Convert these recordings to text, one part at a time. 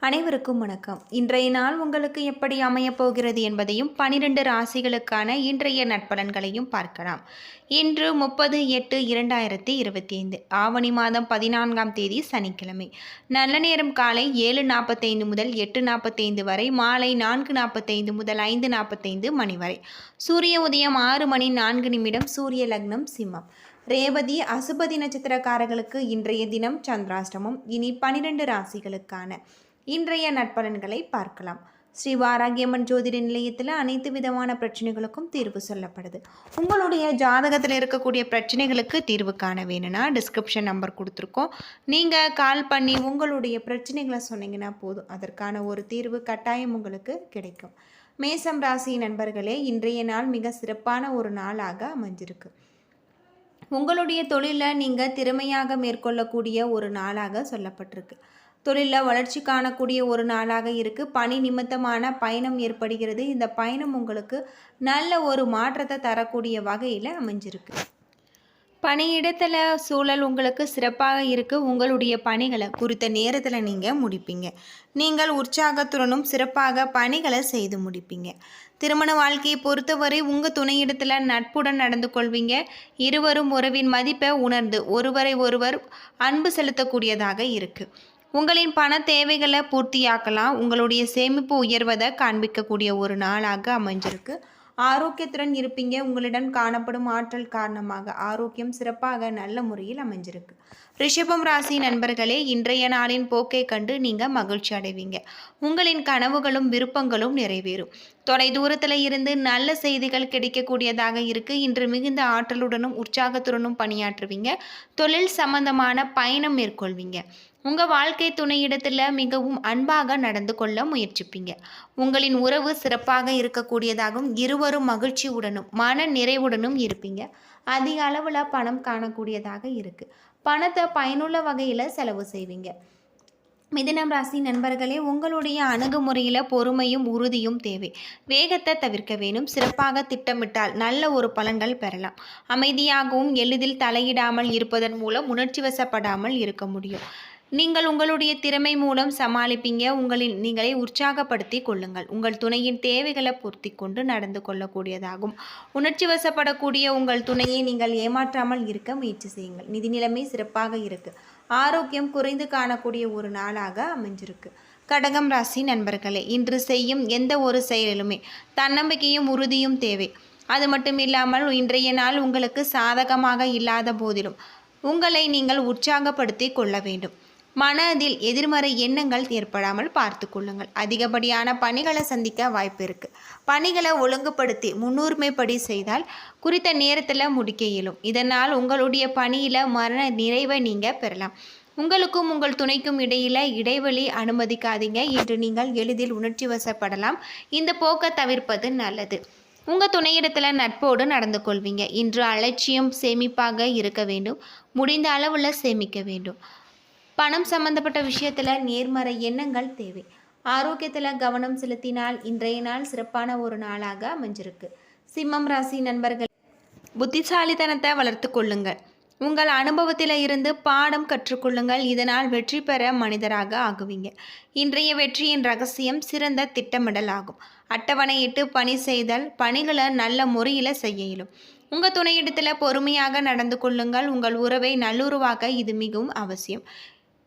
அனைவருக்கும் வணக்கம். இன்றைய நாள் உங்களுக்கு எப்படி அமையப் போகிறது என்பதையும் பனிரெண்டு ராசிகளுக்கான இன்றைய நட்பலன்களையும் பார்க்கலாம். இன்று முப்பது எட்டு இரண்டாயிரத்தி இருபத்தி ஐந்து ஆவணி மாதம் பதினான்காம் தேதி சனிக்கிழமை. நல்ல நேரம் காலை ஏழு நாற்பத்தைந்து முதல் எட்டு நாற்பத்தைந்து வரை மாலை நான்கு நாற்பத்தைந்து முதல் ஐந்து நாற்பத்தைந்து மணி வரை. சூரிய உதயம் ஆறு மணி நான்கு நிமிடம் சூரிய லக்னம் சிம்மம். ரேவதி அசுபதி நட்சத்திரக்காரர்களுக்கு இன்றைய தினம் சந்திராஷ்டமம். இனி பனிரெண்டு ராசிகளுக்கான இன்றைய நட்பலன்களை பார்க்கலாம். ஸ்ரீ வாராகியம்மன் ஜோதிட நிலையத்தில் அனைத்து விதமான பிரச்சனைகளுக்கும் தீர்வு சொல்லப்படுது. உங்களுடைய ஜாதகத்தில் இருக்கக்கூடிய பிரச்சனைகளுக்கு தீர்வு காண வேணும்னா டிஸ்கிரிப்ஷன் நம்பர் கொடுத்துருக்கோம். நீங்கள் கால் பண்ணி உங்களுடைய பிரச்சனைகளை சொன்னீங்கன்னா போதும். அதற்கான ஒரு தீர்வு கட்டாயம் உங்களுக்கு கிடைக்கும். மேசம் ராசி நண்பர்களே இன்றைய நாள் மிக சிறப்பான ஒரு நாளாக அமைஞ்சிருக்கு. உங்களுடைய தொழிலை நீங்கள் திறமையாக மேற்கொள்ளக்கூடிய ஒரு நாளாக சொல்லப்பட்டிருக்கு. தொழிலில் வளர்ச்சி காணக்கூடிய ஒரு நாளாக இருக்குது பணி நிமித்தமான பயணம் ஏற்படுகிறது. இந்த பயணம் உங்களுக்கு நல்ல ஒரு மாற்றத்தை தரக்கூடிய வகையில் அமைஞ்சிருக்கு. பணியிடத்தில் சூழல் உங்களுக்கு சிறப்பாக இருக்குது உங்களுடைய பணிகளை குறித்த நேரத்தில் நீங்கள் முடிப்பீங்க. நீங்கள் உற்சாகத்துடனும் சிறப்பாக பணிகளை செய்து முடிப்பீங்க. திருமண வாழ்க்கையை பொறுத்தவரை உங்கள் துணையிடத்தில் நட்புடன் நடந்து கொள்வீங்க. இருவரும் உறவின் மதிப்பை உணர்ந்து ஒருவரை ஒருவர் அன்பு செலுத்தக்கூடியதாக இருக்குது உங்களின் பண தேவைகளை பூர்த்தியாக்கலாம். உங்களுடைய சேமிப்பு உயர்வதை காண்பிக்கக்கூடிய ஒரு நாளாக அமைஞ்சிருக்கு. ஆரோக்கியத்துடன் இருப்பீங்க. உங்களிடம் காணப்படும் ஆற்றல் காரணமாக ஆரோக்கியம் சிறப்பாக நல்ல முறையில் அமைஞ்சிருக்கு. ரிஷபம் ராசி நண்பர்களே இன்றைய நாளின் போக்கை கண்டு நீங்கள் மகிழ்ச்சி அடைவீங்க. உங்களின் கனவுகளும் விருப்பங்களும் நிறைவேறும். தொலை தூரத்தில் இருந்து நல்ல செய்திகள் கிடைக்கக்கூடியதாக இருக்கு. இன்று மிகுந்த ஆற்றலுடனும் உற்சாகத்துடனும் பணியாற்றுவீங்க. தொழில் சம்பந்தமான பயணம் மேற்கொள்வீங்க. உங்கள் வாழ்க்கை துணையிடத்தில் மிகவும் அன்பாக நடந்து கொள்ள முயற்சிப்பீங்க. உங்களின் உறவு சிறப்பாக இருக்கக்கூடியதாகவும் இருவரும் மகிழ்ச்சியுடனும் மன நிறைவுடனும் இருப்பீங்க. அதிக அளவில் பணம் காணக்கூடியதாக இருக்குது பணத்தை பயனுள்ள வகையில் செலவு செய்வீங்க. மிதினம் ராசி நண்பர்களே உங்களுடைய அணுகுமுறையில் பொறுமையும் உறுதியும் தேவை. வேகத்தை தவிர்க்க வேணும். சிறப்பாக திட்டமிட்டால் நல்ல ஒரு பலன்கள் பெறலாம். அமைதியாகவும் எளிதில் தலையிடாமல் இருப்பதன் மூலம் உணர்ச்சி வசப்படாமல் இருக்க முடியும். நீங்கள் உங்களுடைய திறமை மூலம் சமாளிப்பீங்க. உங்களின் நீங்களை உற்சாகப்படுத்தி கொள்ளுங்கள். உங்கள் துணையின் தேவைகளை பூர்த்தி கொண்டு நடந்து கொள்ளக்கூடியதாகும். உணர்ச்சி வசப்படக்கூடிய உங்கள் துணையை நீங்கள் ஏமாற்றாமல் இருக்க முயற்சி செய்யுங்கள். நிதி நிலைமை சிறப்பாக இருக்கு. ஆரோக்கியம் குறைந்து காணக்கூடிய ஒரு நாளாக அமைஞ்சிருக்கு. கடகம் ராசி நண்பர்களே இன்று செய்யும் எந்த ஒரு செயலிலுமே தன்னம்பிக்கையும் உறுதியும் தேவை. அது மட்டும் இல்லாமல் இன்றைய நாள் உங்களுக்கு சாதகமாக இல்லாத போதிலும் உங்களை நீங்கள் உற்சாகப்படுத்தி கொள்ள வேண்டும். மனதில் எதிர்மறை எண்ணங்கள் ஏற்படாமல் பார்த்து கொள்ளுங்கள். அதிகப்படியான பணிகளை சந்திக்க வாய்ப்பு இருக்குது பணிகளை ஒழுங்குபடுத்தி முன்னுரிமைப்படி செய்தால் குறித்த நேரத்தில் முடிக்க இயலும். இதனால் உங்களுடைய பணியில் மரண நிறைவை நீங்கள் பெறலாம். உங்களுக்கும் உங்கள் துணைக்கும் இடையில இடைவெளி அனுமதிக்காதீங்க என்று நீங்கள் எளிதில் உணர்ச்சி வசப்படலாம். இந்த போக்கை தவிர்ப்பது நல்லது. உங்கள் துணையிடத்தில் நட்போடு நடந்து கொள்வீங்க. இன்று அலட்சியம் சேமிப்பாக இருக்க வேண்டும். முடிந்த அளவில் சேமிக்க வேண்டும். பணம் சம்பந்தப்பட்ட விஷயத்தில் நேர்மறை எண்ணங்கள் தேவை. ஆரோக்கியத்தில் கவனம் செலுத்தினால் இன்றைய நாள் சிறப்பான ஒரு நாளாக அமைஞ்சிருக்கு. சிம்மம் ராசி நண்பர்கள் புத்திசாலித்தனத்தை வளர்த்து கொள்ளுங்கள் உங்கள் அனுபவத்தில் இருந்து பாடம் கற்றுக்கொள்ளுங்கள் இதனால் வெற்றி பெற மனிதராக ஆகுவீங்க. இன்றைய வெற்றியின் ரகசியம் சிறந்த திட்டமிடல் ஆகும். அட்டவணையிட்டு பணி செய்தல் பணிகளை நல்ல முறையில் செய்ய இயலும். உங்கள் துணையிடத்தில் பொறுமையாக நடந்து கொள்ளுங்கள். உங்கள் உறவை நல்லுறவாக இது மிகவும் அவசியம்.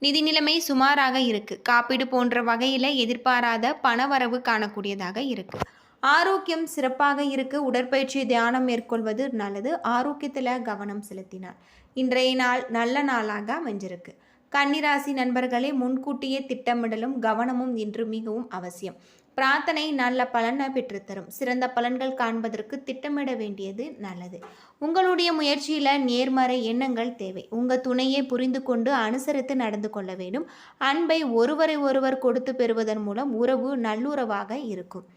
நிதி நிலைமை சுமாராக இருக்கு. காப்பீடு போன்ற வகையில் எதிர்பாராத பணவரவு காணக்கூடியதாக இருக்கு. ஆரோக்கியம் சிறப்பாக இருக்கு. உடற்பயிற்சி தியானம் மேற்கொள்வது நல்லது. ஆரோக்கியத்தில் கவனம் செலுத்தினார். இன்றைய நாள் நல்ல நாளாக அமைஞ்சிருக்கு. கன்னிராசி நண்பர்களே முன்கூட்டியே திட்டமிடலும் கவனமும் இன்று மிகவும் அவசியம். பிரார்த்தனை நல்ல பலனை பெற்றுத்தரும். சிறந்த பலன்கள் காண்பதற்கு திட்டமிட வேண்டியது நல்லது. உங்களுடைய முயற்சியில் நேர்மறை எண்ணங்கள் தேவை. உங்கள் துணையை புரிந்து கொண்டு அனுசரித்து நடந்து கொள்ள வேண்டும். அன்பை ஒருவரை ஒருவர் கொடுத்து பெறுவதன் மூலம் உறவு நல்லுறவாக இருக்கும்.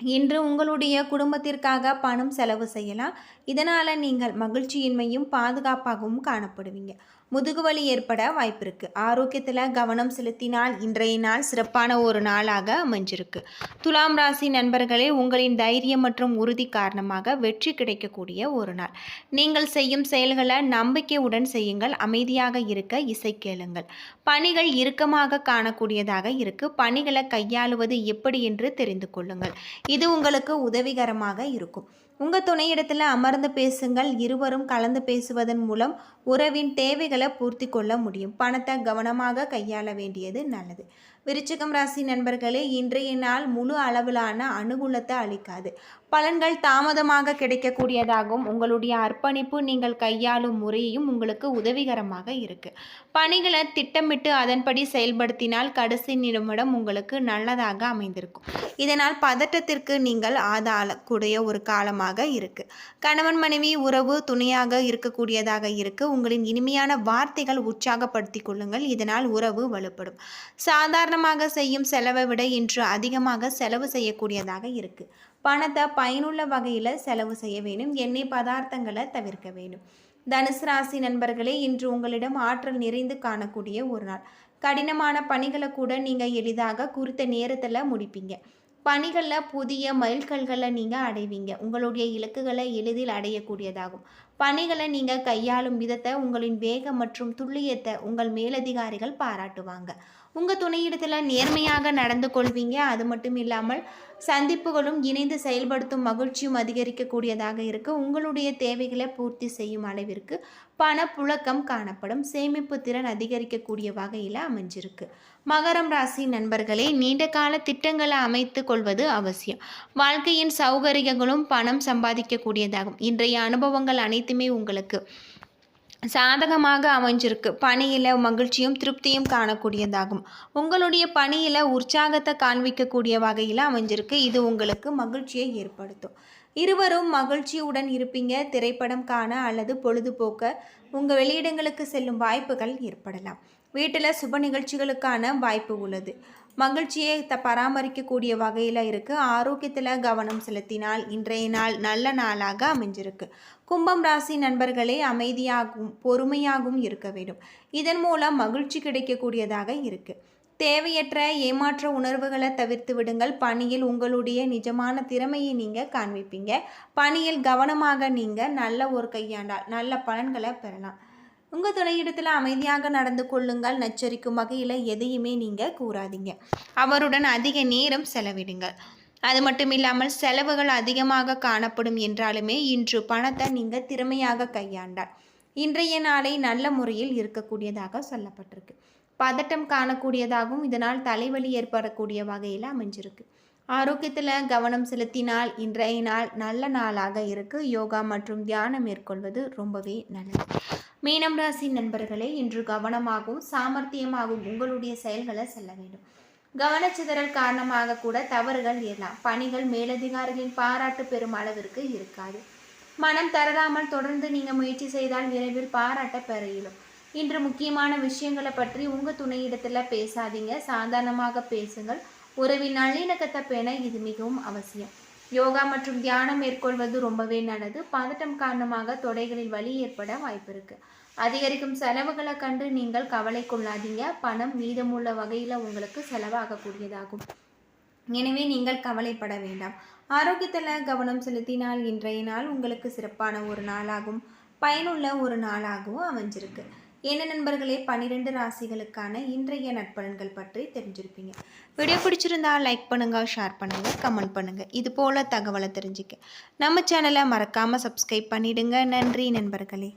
இன்று உங்களுடைய குடும்பத்திற்காக பணம் செலவு செய்யலாம். இதனால் நீங்கள் மகிழ்ச்சியின்மையும் பாதுகாப்பாகவும் காணப்படுவீங்க. முதுகுவலி ஏற்பட வாய்ப்பிருக்கு. ஆரோக்கியத்தில் கவனம் செலுத்தினால் இன்றைய நாள் சிறப்பான ஒரு நாளாக அமைஞ்சிருக்கு. துலாம் ராசி நண்பர்களே உங்களின் தைரியம் மற்றும் உறுதி காரணமாக வெற்றி கிடைக்கக்கூடிய ஒரு நாள். நீங்கள் செய்யும் செயல்களை நம்பிக்கையுடன் செய்யுங்கள். அமைதியாக இருக்க இசை கேளுங்கள். பணிகள் இறுக்கமாக காணக்கூடியதாக இருக்கு. பணிகளை கையாளுவது எப்படி என்று தெரிந்து கொள்ளுங்கள். இது உங்களுக்கு உதவிகரமாக இருக்கும். உங்கள் துணையிடத்தில் அமர்ந்து பேசுங்கள் இருவரும் கலந்து பேசுவதன் மூலம் உறவின் தேவைகளை பூர்த்தி கொள்ள முடியும். பணத்தை கவனமாக கையாள வேண்டியது நல்லது. விருச்சிகம் ராசி நண்பர்களே இன்றைய நாள் முழு அளவிலான அனுகூலத்தை அளிக்காது. பலன்கள் தாமதமாக கிடைக்கக்கூடியதாகவும் உங்களுடைய அர்ப்பணிப்பு நீங்கள் கையாளும் முறையும் உங்களுக்கு உதவிகரமாக இருக்குது பணிகளை திட்டமிட்டு அதன்படி செயல்படுத்தினால் கடைசி நிமிடம் உங்களுக்கு நல்லதாக அமைந்திருக்கும். இதனால் பதட்டத்திற்கு நீங்கள் ஆதாளக்கூடிய ஒரு காலமாக இருக்குது கணவன் மனைவி உறவு துணையாக இருக்கக்கூடியதாக இருக்குது உங்களின் இனிமையான வார்த்தைகள் உற்சாகப்படுத்தி கொள்ளுங்கள். இதனால் உறவு வலுப்படும். சாதாரணமாக செய்யும் செலவை விட இன்று அதிகமாக செலவு செய்யக்கூடியதாக இருக்குது பணத்தை பயனுள்ள வகையில் செலவு செய்ய வேண்டும். எண்ணெய் பதார்த்தங்களை தவிர்க்க வேணும் தனுசு ராசி நண்பர்களே இன்று உங்களிடம் ஆற்றல் நிறைந்து காணக்கூடிய ஒரு நாள். கடினமான பணிகளை கூட நீங்கள் எளிதாக குறித்த நேரத்தில் முடிப்பீங்க. பணிகளில் புதிய மைல்கல்களை நீங்கள் அடைவீங்க. உங்களுடைய இலக்குகளை எளிதில் அடையக்கூடியதாகும். பணிகளை நீங்கள் கையாளும் விதத்தை உங்களின் வேகம் மற்றும் துல்லியத்தை உங்கள் மேலதிகாரிகள் பாராட்டுவாங்க. உங்கள் துணையிடத்தில் நேர்மையாக நடந்து கொள்வீங்க. அது மட்டும் இல்லாமல் சந்திப்புகளும் இணைந்து செயல்படுத்தும் மகிழ்ச்சியும் அதிகரிக்கக்கூடியதாக இருக்கு. உங்களுடைய தேவைகளை பூர்த்தி செய்யும் அளவிற்கு பணப்புழக்கம் காணப்படும். சேமிப்பு திறன் அதிகரிக்கக்கூடிய வகையில் அமைஞ்சிருக்கு. மகரம் ராசி நண்பர்களே நீண்ட கால திட்டங்களை அமைத்து கொள்வது அவசியம். வாழ்க்கையின் சௌகரியங்களும் பணம் சம்பாதிக்கக்கூடியதாகும். இன்றைய அனுபவங்கள் அனைத்துமே உங்களுக்கு சாதகமாக அமைஞ்சிருக்கு. பணியில் மகிழ்ச்சியும் திருப்தியும் காணக்கூடியதாகும். உங்களுடைய பணியில் உற்சாகத்தை காண்பிக்கக்கூடிய வகையில் அமைஞ்சிருக்கு. இது உங்களுக்கு மகிழ்ச்சியை ஏற்படுத்தும். இருவரும் மகிழ்ச்சியுடன் இருப்பீங்க. திரைப்படம் காண அல்லது பொழுதுபோக்க உங்கள் வெளியிடங்களுக்கு செல்லும் வாய்ப்புகள் ஏற்படலாம். வீட்டில் சுப நிகழ்ச்சிகளுக்கான வாய்ப்பு உள்ளது. மகிழ்ச்சியை த பராமரிக்கக்கூடிய வகையில் இருக்குது ஆரோக்கியத்தில் கவனம் செலுத்தினால் இன்றைய நாள் நல்ல நாளாக அமைஞ்சிருக்கு. கும்பம் ராசி நண்பர்களே அமைதியாகவும் பொறுமையாகவும் இருக்க வேண்டும். இதன் மூலம் மகிழ்ச்சி கிடைக்கக்கூடியதாக இருக்குது தேவையற்ற ஏமாற்ற உணர்வுகளை தவிர்த்து விடுங்கள். பணியில் உங்களுடைய நிஜமான திறமையை நீங்கள் காண்பிப்பீங்க. பணியில் கவனமாக நீங்கள் நல்ல ஒரு கையாண்டால் நல்ல பலன்களை பெறலாம். உங்கள் துணையிடத்தில் அமைதியாக நடந்து கொள்ளுங்கள். நச்சரிக்கும் வகையில் எதையுமே நீங்கள் கூறாதீங்க. அவருடன் அதிக நேரம் செலவிடுங்கள். அது மட்டும் இல்லாமல் செலவுகள் அதிகமாக காணப்படும் என்றாலுமே இன்று பணத்தை நீங்கள் திறமையாக கையாண்டால் இன்றைய நாளை நல்ல முறையில் இருக்கக்கூடியதாக சொல்லப்பட்டிருக்கு. பதட்டம் காணக்கூடியதாகவும் இதனால் தலைவலி ஏற்படக்கூடிய வகையில் அமைஞ்சிருக்கு. ஆரோக்கியத்தில் கவனம் செலுத்தினால் இன்றைய நாள் நல்ல நாளாக இருக்குது யோகா மற்றும் தியானம் மேற்கொள்வது ரொம்பவே நல்லது. மீனம் ராசி நண்பர்களே இன்று கவனமாகவும் சாமர்த்தியமாகவும் உங்களுடைய செயல்களை செல்ல வேண்டும். கவனச்சிதறல் காரணமாக கூட தவறுகள் எல்லாம் பணிகள் மேலதிகாரிகளின் பாராட்டு பெறும் அளவிற்கு இருக்காது. மனம் தரதாமல் தொடர்ந்து நீங்கள் முயற்சி செய்தால் விரைவில் பாராட்ட பெற இயலும் இன்று முக்கியமான விஷயங்களை பற்றி உங்கள் துணையிடத்தில் பேசாதீங்க. சாதாரணமாக பேசுங்கள். உறவின் நல்லிணக்கத்தை பேண இது மிகவும் அவசியம். யோகா மற்றும் தியானம் மேற்கொள்வது ரொம்பவே நல்லது. பதட்டம் காரணமாக தொடைகளில் வலி ஏற்பட வாய்ப்பு இருக்கு. அதிகரிக்கும் செலவுகளை கண்டு நீங்கள் கவலை கொள்ளாதீங்க பணம் மீதமுள்ள வகையில் உங்களுக்கு செலவாகக்கூடியதாகும். எனவே நீங்கள் கவலைப்பட வேண்டாம். ஆரோக்கியத்தில் கவனம் செலுத்தினால் இன்றைய நாள் உங்களுக்கு சிறப்பான ஒரு நாளாகும். பயனுள்ள ஒரு நாளாகவும் அமைஞ்சிருக்கு. என்ன நண்பர்களே? பன்னிரெண்டு ராசிகளுக்கான இன்றைய நட்பலன்கள் பற்றி தெரிஞ்சிருப்பீங்க. வீடியோ பிடிச்சிருந்தா லைக் பண்ணுங்கள் ஷேர் பண்ணுங்கள் கமெண்ட் பண்ணுங்கள் இது போல் தகவலை தெரிஞ்சுக்க. நம்ம சேனலை மறக்காமல் சப்ஸ்கிரைப் பண்ணிடுங்க. நன்றி நண்பர்களே.